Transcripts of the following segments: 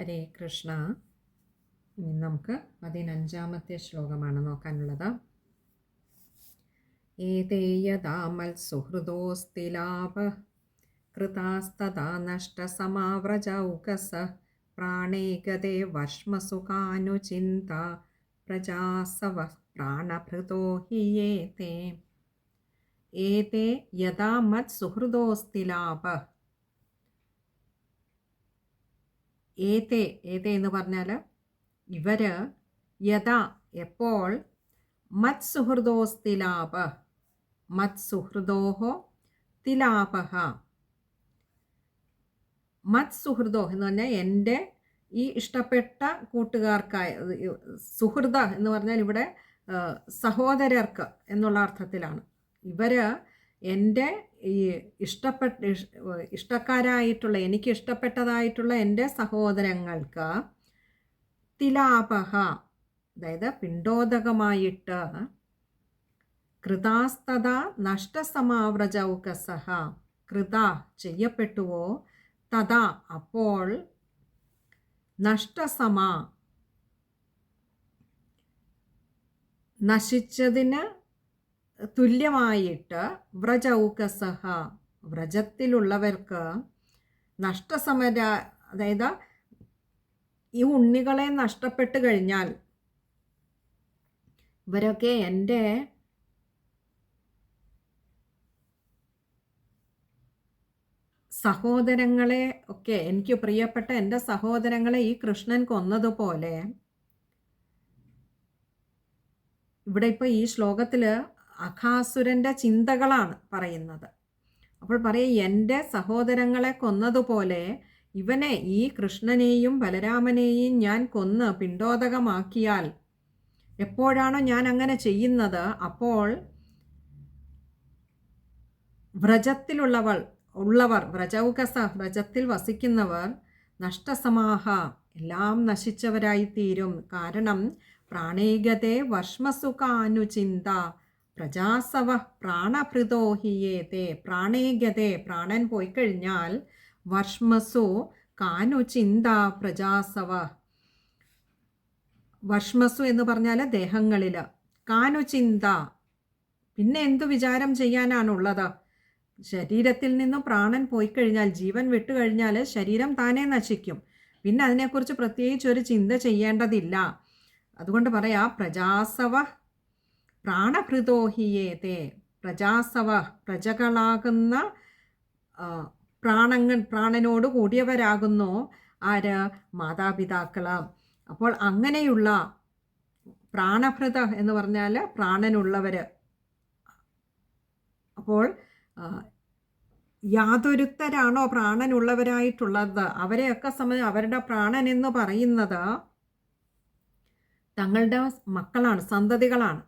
ഹരേ കൃഷ്ണ. ഇനി നമുക്ക് പതിനഞ്ചാമത്തെ ശ്ലോകമാണ് നോക്കാനുള്ളത്. ഏതേയതാമൽ സുഹൃദോസ്തിലാപ കൃതാസ്തഥാ നഷ്ടസമാവ്രജൗകസ പ്രാണേകതേ വർഷ്മസുഖാനുചിന്ത പ്രജാസവ പ്രാണഭൃതോ ഹി ഏതേ യഥാ മത് സുഹൃദോസ്തിലാപ ഏതേ ഏതേ എന്ന് പറഞ്ഞാൽ ഇവർ യഥാ എപ്പോൾ മത് സുഹൃദോസ്തിലാപ മത് സുഹൃദോഹോ തിലാപഹ. മത് സുഹൃദോ എന്ന് പറഞ്ഞാൽ എന്റെ ഈ ഇഷ്ടപ്പെട്ട കൂട്ടുകാർക്കായ സുഹൃദ എന്ന് പറഞ്ഞാൽ ഇവിടെ സഹോദരർക്ക് എന്നുള്ള അർത്ഥത്തിലാണ്. ഇവർ എന്റെ ഈ ഇഷ്ടപ്പെട്ട ഇഷ്ടക്കാരായിട്ടുള്ള എനിക്ക് ഇഷ്ടപ്പെട്ടതായിട്ടുള്ള എന്റെ സഹോദരങ്ങൾക്ക് തിലാപഹ അതായത് പിണ്ടോദകമായിട്ട് കൃതാസ്തത നഷ്ടസമാവ്രജൗകസഹ കൃത ചെയ്യപ്പെട്ടുവോ? തഥാ അപ്പോൾ നഷ്ടസമ നശിച്ചതിന് തുല്യമായിട്ട് വ്രജൗകസഹ വ്രജത്തിലുള്ളവർക്ക് നഷ്ടസമര അതായത് ഈ ഉണ്ണികളെ നഷ്ടപ്പെട്ട് കഴിഞ്ഞാൽ ഇവരൊക്കെ എന്റെ സഹോദരങ്ങളെ ഒക്കെ എനിക്ക് പ്രിയപ്പെട്ട എന്റെ സഹോദരങ്ങളെ ഈ കൃഷ്ണൻ കൊന്നതുപോലെ ഇവിടെ ഇപ്പോൾ ഈ ശ്ലോകത്തിൽ അഖാസുരന്റെ ചിന്തകളാണ് പറയുന്നത്. അപ്പോൾ പറയും എന്റെ സഹോദരങ്ങളെ കൊന്നതുപോലെ ഇവനെ ഈ കൃഷ്ണനെയും ബലരാമനെയും ഞാൻ കൊന്ന് പിണ്ടോദകമാക്കിയാൽ എപ്പോഴാണോ ഞാൻ അങ്ങനെ ചെയ്യുന്നത് അപ്പോൾ വ്രജത്തിലുള്ളവൾ ഉള്ളവർ വ്രജൗകസ വ്രജത്തിൽ വസിക്കുന്നവർ നഷ്ടസമാഹ എല്ലാം നശിച്ചവരായി തീരും കാരണം പ്രാണേകതേ വർഷ്മസുഖാനുചിന്ത പ്രജാസവ പ്രാണഭൃതോഹിയേതേ പ്രാണേഗ്യതേ പ്രാണൻ പോയി കഴിഞ്ഞാൽ വർഷ്മസു കാനുചിന്ത പ്രജാസവ. വർഷ്മസു എന്ന് പറഞ്ഞാൽ ദേഹങ്ങളിൽ കാനു ചിന്ത പിന്നെ എന്തു വിചാരം ചെയ്യാനാണുള്ളത്? ശരീരത്തിൽ നിന്നും പ്രാണൻ പോയി കഴിഞ്ഞാൽ ജീവൻ വിട്ടു കഴിഞ്ഞാൽ ശരീരം താനേ നശിക്കും. പിന്നെ അതിനെക്കുറിച്ച് പ്രത്യേകിച്ച് ഒരു ചിന്ത ചെയ്യേണ്ടതില്ല. അതുകൊണ്ട് പറയാം പ്രജാസവ പ്രാണഭൃതോഹിയേതേ പ്രജാസവ പ്രജകളാകുന്ന പ്രാണങ്ങൾ പ്രാണനോട് കൂടിയവരാകുന്നു ആര്? മാതാപിതാക്കൾ അപ്പോൾ അങ്ങനെയുള്ള പ്രാണഭൃത എന്ന് പറഞ്ഞാൽ പ്രാണനുള്ളവർ അപ്പോൾ യാതൊരുത്തരാണോ പ്രാണനുള്ളവരായിട്ടുള്ളത്? അവരെയൊക്കെ സംബന്ധിച്ച് അവരുടെ പ്രാണൻ എന്ന് പറയുന്നത് തങ്ങളുടെ മക്കളാണ് സന്തതികളാണ്.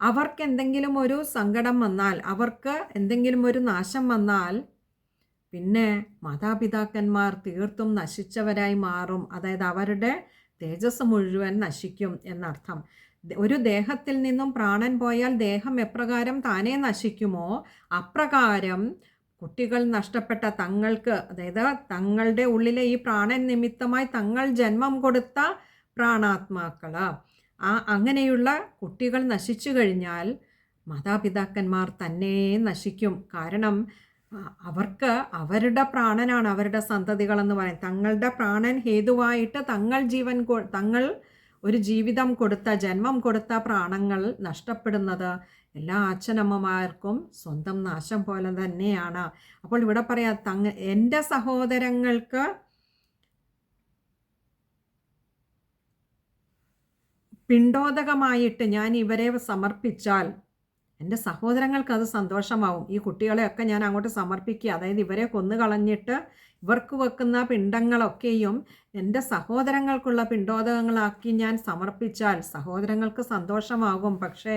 അവർക്ക് എന്തെങ്കിലും ഒരു സങ്കടം വന്നാൽ അവർക്ക് എന്തെങ്കിലും ഒരു നാശം വന്നാൽ പിന്നെ മാതാപിതാക്കന്മാർ തീർത്തും നശിച്ചവരായി മാറും. അതായത് അവരുടെ തേജസ് മുഴുവൻ നശിക്കും എന്നർത്ഥം. ഒരു ദേഹത്തിൽ നിന്നും പ്രാണൻ പോയാൽ ദേഹം എപ്രകാരം താനേ നശിക്കുമോ? അപ്രകാരം കുട്ടികൾ നഷ്ടപ്പെട്ട തങ്ങൾക്ക് അതായത് തങ്ങളുടെ ഉള്ളിലെ ഈ പ്രാണൻ നിമിത്തമായി തങ്ങൾ ജന്മം കൊടുത്ത പ്രാണാത്മാക്കൾ ആ അങ്ങനെയുള്ള കുട്ടികൾ നശിച്ചു കഴിഞ്ഞാൽ മാതാപിതാക്കന്മാർ തന്നെ നശിക്കും. കാരണം അവർക്ക് അവരുടെ പ്രാണനാണ് അവരുടെ സന്തതികളെന്ന് പറയുന്നത് തങ്ങളുടെ പ്രാണൻ ഹേതുവായിട്ട് തങ്ങൾ ജീവൻ തങ്ങൾ ഒരു ജീവിതം കൊടുത്ത ജന്മം കൊടുത്ത പ്രാണങ്ങൾ നഷ്ടപ്പെടുന്നത് എല്ലാ അച്ഛനമ്മമാർക്കും സ്വന്തം നാശം പോലെ തന്നെയാണ്. അപ്പോൾ ഇവിടെ പറയാം തങ്ങ എന്റെ സഹോദരങ്ങൾക്ക് പിണ്ടോദകമായിട്ട് ഞാൻ ഇവരെ സമർപ്പിച്ചാൽ എന്റെ സഹോദരങ്ങൾക്ക് അത് സന്തോഷമാവും. ഈ കുട്ടികളെയൊക്കെ ഞാൻ അങ്ങോട്ട് സമർപ്പിക്കുക. അതായത് ഇവരെ കൊന്നു കളഞ്ഞിട്ട് ഇവർക്ക് വെക്കുന്ന പിണ്ടങ്ങളൊക്കെയും എന്റെ സഹോദരങ്ങൾക്കുള്ള പിണ്ടോദകങ്ങളാക്കി ഞാൻ സമർപ്പിച്ചാൽ സഹോദരങ്ങൾക്ക് സന്തോഷമാകും. പക്ഷേ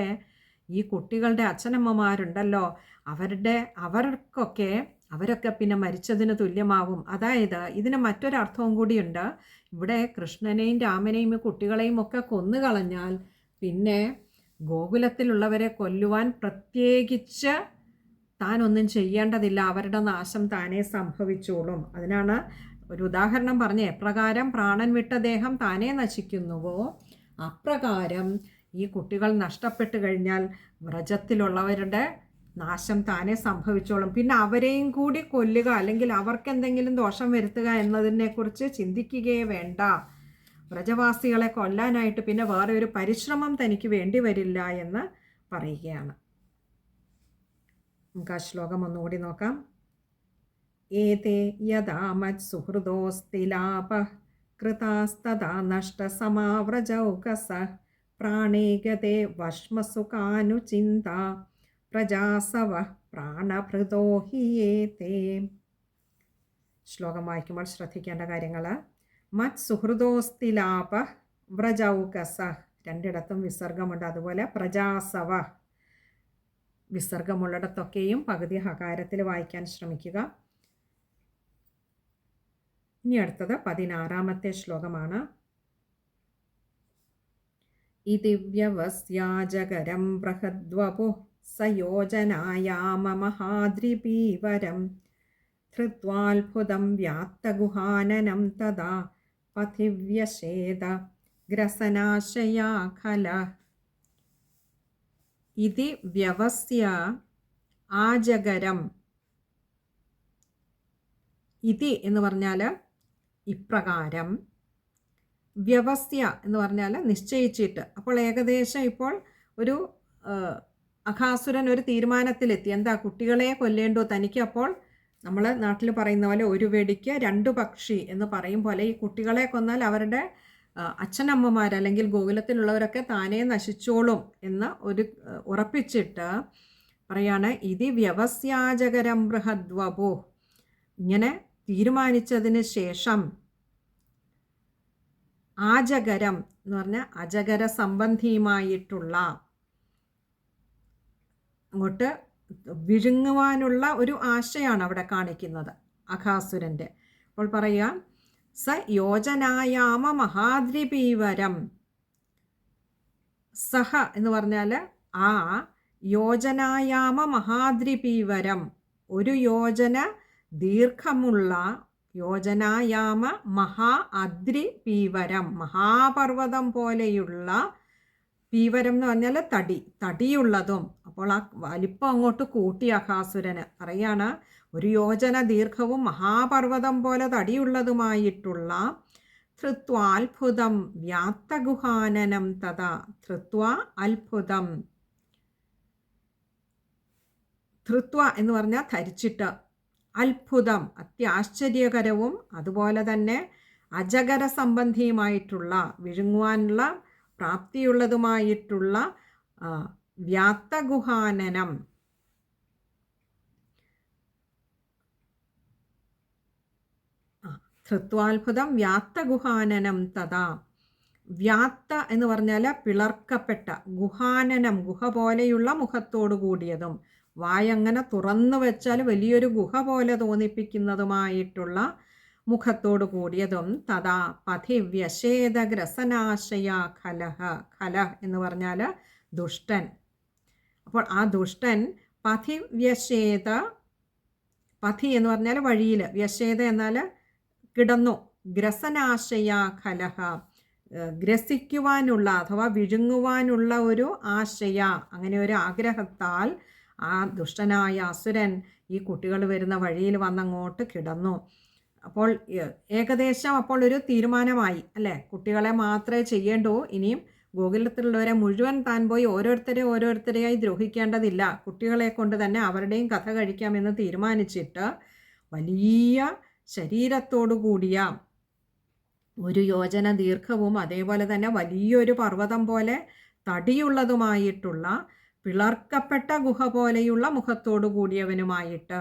ഈ കുട്ടികളുടെ അച്ഛനമ്മമാരുണ്ടല്ലോ അവരുടെ അവർക്കൊക്കെ അവരൊക്കെ പിന്നെ മരിച്ചതിന് തുല്യമാവും. അതായത് ഇതിന് മറ്റൊരർത്ഥവും കൂടിയുണ്ട്. ഇവിടെ കൃഷ്ണനെയും രാമനെയും കുട്ടികളെയും ഒക്കെ കൊന്നു കളഞ്ഞാൽ പിന്നെ ഗോകുലത്തിലുള്ളവരെ കൊല്ലുവാൻ പ്രത്യേകിച്ച് താനൊന്നും ചെയ്യേണ്ടതില്ല. അവരുടെ നാശം താനേ സംഭവിച്ചോളും. അതിനാണ് ഒരു ഉദാഹരണം പറഞ്ഞ്. എപ്രകാരം പ്രാണൻ വിട്ട ദേഹം താനേ നശിക്കുന്നുവോ? അപ്രകാരം ഈ കുട്ടികൾ നഷ്ടപ്പെട്ടു കഴിഞ്ഞാൽ വ്രജത്തിലുള്ളവരുടെ നാശം താനേ സംഭവിച്ചോളും. പിന്നെ അവരെയും കൂടി കൊല്ലുക അല്ലെങ്കിൽ അവർക്ക് എന്തെങ്കിലും ദോഷം വരുത്തുക എന്നതിനെക്കുറിച്ച് ചിന്തിക്കുകയേ വേണ്ട. വ്രജവാസികളെ കൊല്ലാനായിട്ട് പിന്നെ വേറെ ഒരു പരിശ്രമം തനിക്ക് വേണ്ടി വരില്ല എന്ന് പറയുകയാണ്. നമുക്ക് ആ ശ്ലോകം ഒന്നുകൂടി നോക്കാം. ഏതേ യഥാ മത് സുഹൃദോസ്തിലാപ കൃതാസ്തഥാ നഷ്ടസമാവ്രജൗകസ പ്രാണേ ഗതേ വഷ്മസുഖാനുചിന്ത പ്രജാസവ പ്രാണഭൃതോ ഹി ഏതേ ശ്ലോകം വായിക്കുമ്പോൾ ശ്രദ്ധിക്കേണ്ട കാര്യങ്ങൾ മത് സുഹൃദോസ്തിലാപ വ്രജൗകസ. രണ്ടിടത്തും വിസർഗമുണ്ട്. അതുപോലെ പ്രജാസവ വിസർഗമുള്ളിടത്തൊക്കെയും പകുതി ഹകാരത്തിൽ വായിക്കാൻ ശ്രമിക്കുക. ഇനി അടുത്തത് പതിനാറാമത്തെ ശ്ലോകമാണ്. ഇതി വ്യവസ്യാജകരം ബൃഹദ്വപു സയോജനായാമമഹാദ്രിപീവരം ധൃത്വാത്ഭുതം വ്യാത്തഗുഹാനനം തഥാ പഥിവ്യശേത ഗ്രസനാശയാ ഖല ഇതി വ്യവസ്യ ആജഗരം ഇതി എന്ന് പറഞ്ഞാൽ ഇപ്രകാരം। വ്യവസ്യ എന്ന് പറഞ്ഞാൽ നിശ്ചയിച്ചിട്ട്. അപ്പോൾ ഏകദേശം ഇപ്പോൾ ഒരു അഖാസുരൻ ഒരു തീരുമാനത്തിലെത്തി. എന്താ കുട്ടികളെ കൊല്ലേണ്ടോ? തനിക്ക് അപ്പോൾ നമ്മൾ നാട്ടിൽ പറയുന്ന പോലെ ഒരു വെടിക്ക് രണ്ടു പക്ഷി എന്ന് പറയും പോലെ ഈ കുട്ടികളെ കൊന്നാൽ അവരുടെ അച്ഛനമ്മമാർ അല്ലെങ്കിൽ ഗോകുലത്തിലുള്ളവരൊക്കെ താനേ നശിച്ചോളും എന്ന് ഒരു ഉറപ്പിച്ചിട്ട് പറയാണ് ഇതി വ്യവസ്യാചകരം ബൃഹദ്വപോ. ഇങ്ങനെ തീരുമാനിച്ചതിന് ശേഷം ആചകരം എന്ന് പറഞ്ഞാൽ അജകര സംബന്ധിയുമായിട്ടുള്ള അങ്ങോട്ട് വിഴുങ്ങുവാനുള്ള ഒരു ആശയാണ് അവിടെ കാണിക്കുന്നത് അഖാസുരന്റെ. അപ്പോൾ പറയുക സ യോജനായാമ മഹാദ്രിപീവരം. സഹ എന്ന് പറഞ്ഞാൽ ആ യോജനായാമ മഹാദ്രിപീവരം. ഒരു യോജന ദീർഘമുള്ള യോജനായാമ മഹാ അദ്രി പീവരം മഹാപർവതം പോലെയുള്ള പീവരം എന്ന് പറഞ്ഞാൽ തടി തടിയുള്ളതും. അപ്പോൾ ആ വലിപ്പം അങ്ങോട്ട് കൂട്ടി അഹാസുരന്. പറയാണ് ഒരു യോജന ദീർഘവും മഹാപർവതം പോലെ തടിയുള്ളതുമായിട്ടുള്ള ധൃത്വാത്ഭുതം വ്യാത്തഗുഹാനനം തഥാ ധൃത്വ അത്ഭുതം. ധൃത്വ എന്ന് പറഞ്ഞാൽ ധരിച്ചിട്ട്. അത്ഭുതം അത്യാശ്ചര്യകരവും അതുപോലെ തന്നെ അജകര സംബന്ധിയുമായിട്ടുള്ള വിഴുങ്ങുവാനുള്ള പ്രാപ്തിയുള്ളതുമായിട്ടുള്ള വ്യാത്തഗുഹാനനം. ധൃത്വാത്ഭുതം വ്യാത്തഗുഹാനനം തഥാ. വ്യാത്ത എന്ന് പറഞ്ഞാൽ പിളർക്കപ്പെട്ട ഗുഹാനനം ഗുഹ പോലെയുള്ള മുഖത്തോടു കൂടിയതും വായങ്ങനെ തുറന്നു വെച്ചാൽ വലിയൊരു ഗുഹ പോലെ തോന്നിപ്പിക്കുന്നതുമായിട്ടുള്ള മുഖത്തോടു കൂടിയതും തഥാ പഥിവ്യശേദഗ്രസനാശയ ഖലഹ ഖലഹ എന്ന് പറഞ്ഞാൽ ദുഷ്ടൻ. അപ്പോൾ ആ ദുഷ്ടൻ പഥിവ്യശേത പഥി എന്ന് പറഞ്ഞാൽ വഴിയിൽ വ്യശേത എന്നാൽ കിടന്നു ഗ്രസനാശയ ഖലഹ. ഗ്രസിക്കുവാനുള്ള അഥവാ വിഴുങ്ങുവാനുള്ള ഒരു ആശയ അങ്ങനെ ഒരു ആഗ്രഹത്താൽ ആ ദുഷ്ടനായ അസുരൻ ഈ കുട്ടികൾ വരുന്ന വഴിയിൽ വന്നങ്ങോട്ട് കിടന്നു. അപ്പോൾ ഏകദേശം അപ്പോൾ ഒരു തീരുമാനമായി അല്ലേ? കുട്ടികളെ മാത്രമേ ചെയ്യേണ്ടൂ. ഇനിയും ഗോകുലത്തിലുള്ളവരെ മുഴുവൻ താൻ പോയി ഓരോരുത്തരെ ഓരോരുത്തരെയായി ദ്രോഹിക്കേണ്ടതില്ല. കുട്ടികളെ കൊണ്ട് തന്നെ അവരുടെയും കഥ കഴിക്കാമെന്ന് തീരുമാനിച്ചിട്ട് വലിയ ശരീരത്തോടു കൂടിയ ഒരു യോജന ദീർഘവും അതേപോലെ തന്നെ വലിയൊരു പർവതം പോലെ തടിയുള്ളതുമായിട്ടുള്ള പിളർക്കപ്പെട്ട ഗുഹ പോലെയുള്ള മുഖത്തോടു കൂടിയവനുമായിട്ട്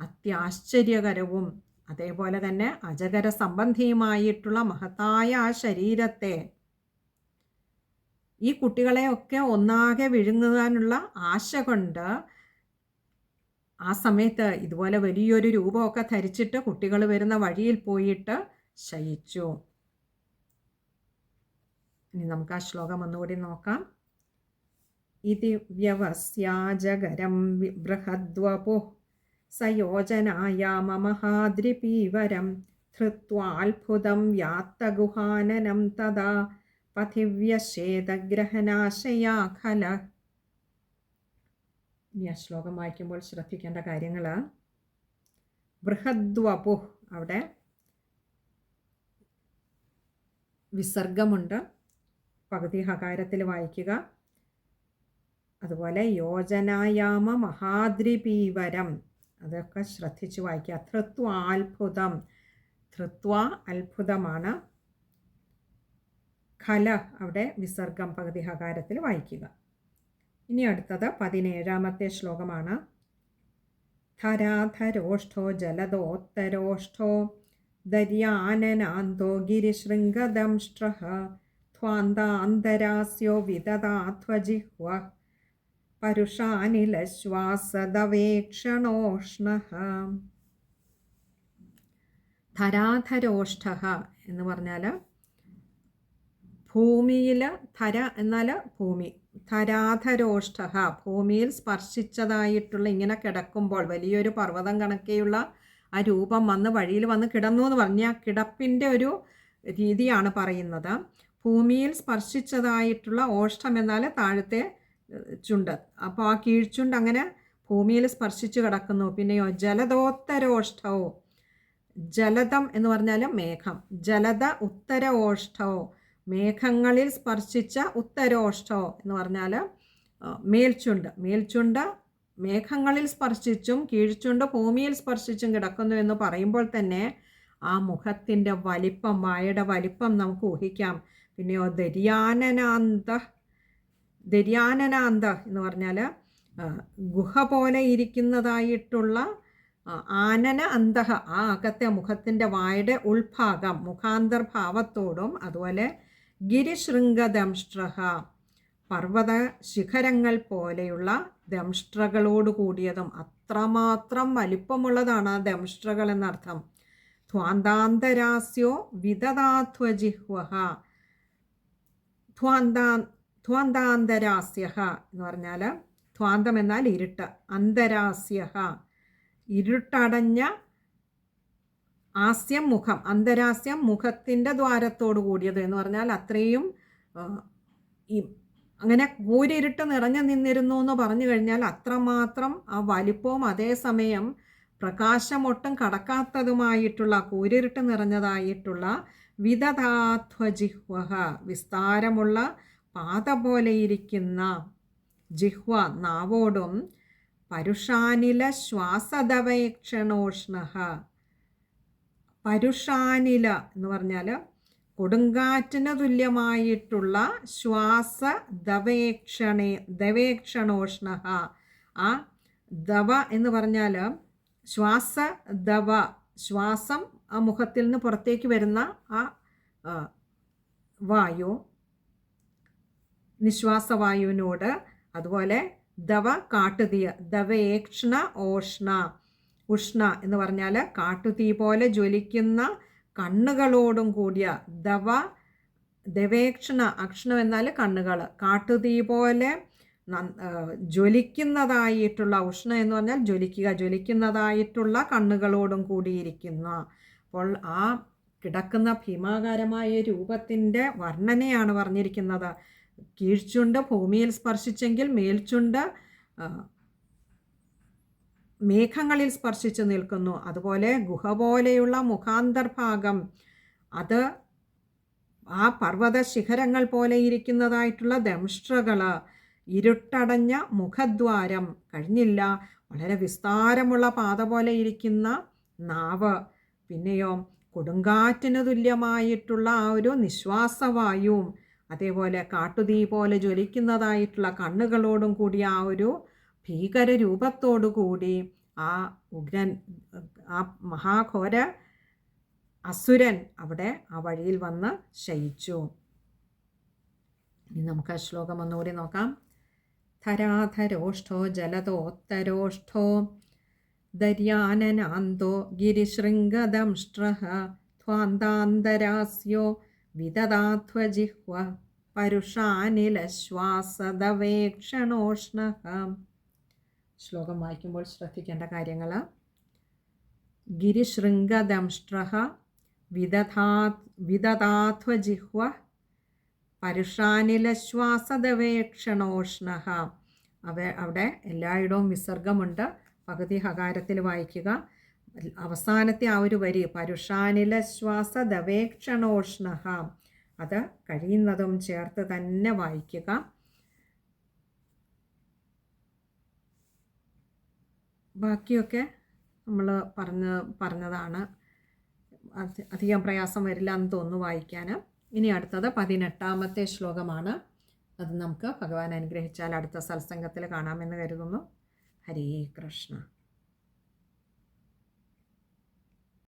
അത്യാശ്ചര്യകരവും അതേപോലെ തന്നെ അജഗര സംബന്ധിയുമായിട്ടുള്ള മഹത്തായ ആ ശരീരത്തെ ഈ കുട്ടികളെയൊക്കെ ഒന്നാകെ വിഴുങ്ങുവാനുള്ള ആശ കൊണ്ട് ആ സമയത്ത് ഇതുപോലെ വലിയൊരു രൂപമൊക്കെ ധരിച്ചിട്ട് കുട്ടികൾ വരുന്ന വഴിയിൽ പോയിട്ട് ശയിച്ചു. ഇനി നമുക്ക് ആ ശ്ലോകം ഒന്നുകൂടി നോക്കാം. ഇതി വ്യവസ്യാജകരം ബൃഹദ്വപു സയോജനായാമ മമഹാദ്രിപീവരം ധൃത്വാത്ഭുതം വ്യാത്തഗുഹാനനം തഥാ പഥിവ്യശേതഗ്രഹനാശയാ ഖല ഇനി ആ ശ്ലോകം വായിക്കുമ്പോൾ ശ്രദ്ധിക്കേണ്ട കാര്യങ്ങൾ. ബൃഹദ്വപു അവിടെ വിസർഗമുണ്ട്. പകുതി ഹകാരത്തിൽ വായിക്കുക. അതുപോലെ യോജനായാമ മഹാദ്രിപീവരം അതൊക്കെ ശ്രദ്ധിച്ച് വായിക്കുക. ധൃത്വാത്ഭുതം ധൃത്വ അത്ഭുതമാണ്. ഖല അവിടെ വിസർഗം പകുതി ഹകാരത്തിൽ വായിക്കുക. ഇനി അടുത്തത് പതിനേഴാമത്തെ ശ്ലോകമാണ്. ധരാധരോഷ്ഠോ ജലദോത്തരോഷ്ഠോ ദര്യാനനാന്തോ ഗിരിശൃംഗദംഷ്ട്ര ധ്വാന്താന്തരാസ്യോ വിദതാധ്വജിഹ്വ പരുഷാനിലശ്വാസദവേക്ഷണോഷ്ണ ധരാധരോഷ്ഠ എന്ന് പറഞ്ഞാൽ ഭൂമിയിൽ ധര എന്നാൽ ഭൂമി. ധരാധരോഷ്ഠ ഭൂമിയിൽ സ്പർശിച്ചതായിട്ടുള്ള ഇങ്ങനെ കിടക്കുമ്പോൾ വലിയൊരു പർവതം കണക്കെയുള്ള ആ രൂപം വന്ന് വഴിയിൽ വന്ന് കിടന്നു എന്ന് പറഞ്ഞാൽ കിടപ്പിന്റെ ഒരു രീതിയാണ് പറയുന്നത്. ഭൂമിയിൽ സ്പർശിച്ചതായിട്ടുള്ള ഓഷ്ടം എന്നാൽ താഴത്തെ ചുണ്ട്. അപ്പോൾ ആ കീഴ്ചുണ്ട് അങ്ങനെ ഭൂമിയിൽ സ്പർശിച്ച് കിടക്കുന്നു. പിന്നെയോ ജലദോത്തരോഷ്ടവോ ജലതം എന്ന് പറഞ്ഞാൽ മേഘം. ജലത ഉത്തര ഓഷ്ടവോ മേഘങ്ങളിൽ സ്പർശിച്ച ഉത്തരോഷ്ഠോ എന്ന് പറഞ്ഞാൽ മേൽച്ചുണ്ട്. മേൽച്ചുണ്ട് മേഘങ്ങളിൽ സ്പർശിച്ചും കീഴ്ചുണ്ട് ഭൂമിയിൽ സ്പർശിച്ചും കിടക്കുന്നു എന്ന് പറയുമ്പോൾ തന്നെ ആ മുഖത്തിന്റെ വലിപ്പം വായയുടെ വലിപ്പം നമുക്ക് ഊഹിക്കാം. പിന്നെയോ ദര്യാനനാന്ത ദര്യാനനാന്ത എന്ന് പറഞ്ഞാൽ ഗുഹ പോലെ ഇരിക്കുന്നതായിട്ടുള്ള ആനന അന്തഹ ആ അകത്തെ മുഖത്തിന്റെ വായുടെ ഉൾഭാഗം മുഖാന്തർഭാവത്തോടും അതുപോലെ ഗിരിശൃംഗദംഷ്ട്രഹ പർവത ശിഖരങ്ങൾ പോലെയുള്ള ദംഷ്ട്രകളോട് കൂടിയതും അത്രമാത്രം വലിപ്പമുള്ളതാണ് ആ ദംഷ്ട്രകൾ എന്നർത്ഥം. ധ്വാന്താന്തരാസ്യോ വിധദാധ്വജിഹ്വഹ ധ്വാന്താ ധ്വാന്താന്തരാസ്യ എന്ന് പറഞ്ഞാൽ ധ്വാന്തം എന്നാൽ ഇരുട്ട്. അന്തരാസ്യഹ. ഇരുട്ടടഞ്ഞ ആസ്യം മുഖം. അന്തരാസ്യം മുഖത്തിന്റെ ദ്വാരത്തോട് കൂടിയത് എന്ന് പറഞ്ഞാൽ അത്രയും അങ്ങനെ കൂരിരുട്ട് നിറഞ്ഞു നിന്നിരുന്നു എന്ന് പറഞ്ഞു കഴിഞ്ഞാൽ അത്രമാത്രം ആ വലിപ്പവും അതേസമയം പ്രകാശമൊട്ടും കടക്കാത്തതുമായിട്ടുള്ള കൂരിരുട്ട് നിറഞ്ഞതായിട്ടുള്ള വിദധാധ്വജിഹ്വ വിസ്താരമുള്ള പാത പോലെയിരിക്കുന്ന ജിഹ്വ നാവോടും പരുഷാനില ശ്വാസതവേക്ഷണോഷ്ണ പരുഷാനില എന്ന് പറഞ്ഞാൽ കൊടുങ്കാറ്റിന് തുല്യമായിട്ടുള്ള ശ്വാസ ദവേക്ഷണേ ദവേക്ഷണോഷ്ണ ആ ദവ എന്ന് പറഞ്ഞാൽ ശ്വാസ ദവ ശ്വാസം ആ മുഖത്തിൽ നിന്ന് പുറത്തേക്ക് വരുന്ന ആ വായു നിശ്വാസവായുവിനോട് അതുപോലെ ദവ കാട്ടുതീയ ദവേക്ഷണ ഓഷ്ണ ഉഷ്ണ എന്ന് പറഞ്ഞാൽ കാട്ടുതീ പോലെ ജ്വലിക്കുന്ന കണ്ണുകളോടും കൂടിയ ദവ ദവേക്ഷണ അക്ഷണം എന്നാൽ കണ്ണുകൾ. കാട്ടുതീ പോലെ ജ്വലിക്കുന്നതായിട്ടുള്ള ഉഷ്ണ എന്ന് പറഞ്ഞാൽ ജ്വലിക്കുക ജ്വലിക്കുന്നതായിട്ടുള്ള കണ്ണുകളോടും കൂടിയിരിക്കുന്ന. അപ്പോൾ ആ കിടക്കുന്ന ഭീമാകാരമായ രൂപത്തിന്റെ വർണനയാണ് പറഞ്ഞിരിക്കുന്നത്. കീഴ്ചുണ്ട് ഭൂമിയിൽ സ്പർശിച്ചെങ്കിൽ മേൽച്ചുണ്ട മേഘങ്ങളിൽ സ്പർശിച്ചു നിൽക്കുന്നു. അതുപോലെ ഗുഹ പോലെയുള്ള മുഖാന്തർഭാഗം അത് ആ പർവത ശിഖരങ്ങൾ പോലെ ഇരിക്കുന്നതായിട്ടുള്ള ദംഷ്ട്രകൾ ഇരുട്ടടഞ്ഞ മുഖദ്വാരം കഴിഞ്ഞില്ല വളരെ വിസ്താരമുള്ള പാത പോലെ ഇരിക്കുന്ന നാവ് പിന്നെയോ കൊടുങ്കാറ്റിന് തുല്യമായിട്ടുള്ള ആ ഒരു നിശ്വാസവായുവും അതേപോലെ കാട്ടുതീ പോലെ ജ്വലിക്കുന്നതായിട്ടുള്ള കണ്ണുകളോടും കൂടി ആ ഒരു ഭീകര രൂപത്തോടു കൂടി ആ ഉഗ്രൻ ആ മഹാഘോര അസുരൻ അവിടെ ആ വഴിയിൽ വന്ന് ശയിച്ചു. ഇനി നമുക്ക് ആ ശ്ലോകം ഒന്നുകൂടി നോക്കാം. ധരാധരോഷ്ഠോ ജലതോത്തരോഷ്ഠോ ദര്യാനനാന്തോ ഗിരിശൃംഗദംഷ്ട്രഹ ധ്വാന്താന്തരാസ്യോ വിദതാധ്വജിഹ്വ പരുഷാനിലശ്വാസദവേക്ഷണോഷ്ണ ശ്ലോകം വായിക്കുമ്പോൾ ശ്രദ്ധിക്കേണ്ട കാര്യങ്ങൾ ഗിരിശൃംഗദംഷ്ട്ര വിദധാ വിദദാധ്വജിഹ്വ പരുഷാനിലശ്വാസദവേക്ഷണോഷ്ണ അവ അവിടെ എല്ലായിടവും വിസർഗമുണ്ട്. പകുതി ഹകാരത്തിൽ വായിക്കുക. അവസാനത്തെ ആ ഒരു വരി പരുഷാനില ശ്വാസദവേക്ഷണോഷ്ണ അത് കഴിയുന്നതും ചേർത്ത് തന്നെ വായിക്കുക. ബാക്കിയൊക്കെ നമ്മൾ പറഞ്ഞ് പറഞ്ഞതാണ്. അധികം പ്രയാസം വരില്ല എന്ന് തോന്നുന്നു വായിക്കാൻ. ഇനി അടുത്തത് പതിനെട്ടാമത്തെ ശ്ലോകമാണ്. അത് നമുക്ക് ഭഗവാൻ അനുഗ്രഹിച്ചാൽ അടുത്ത സത്സംഗത്തിൽ കാണാമെന്ന് കരുതുന്നു. ഹരേ കൃഷ്ണ.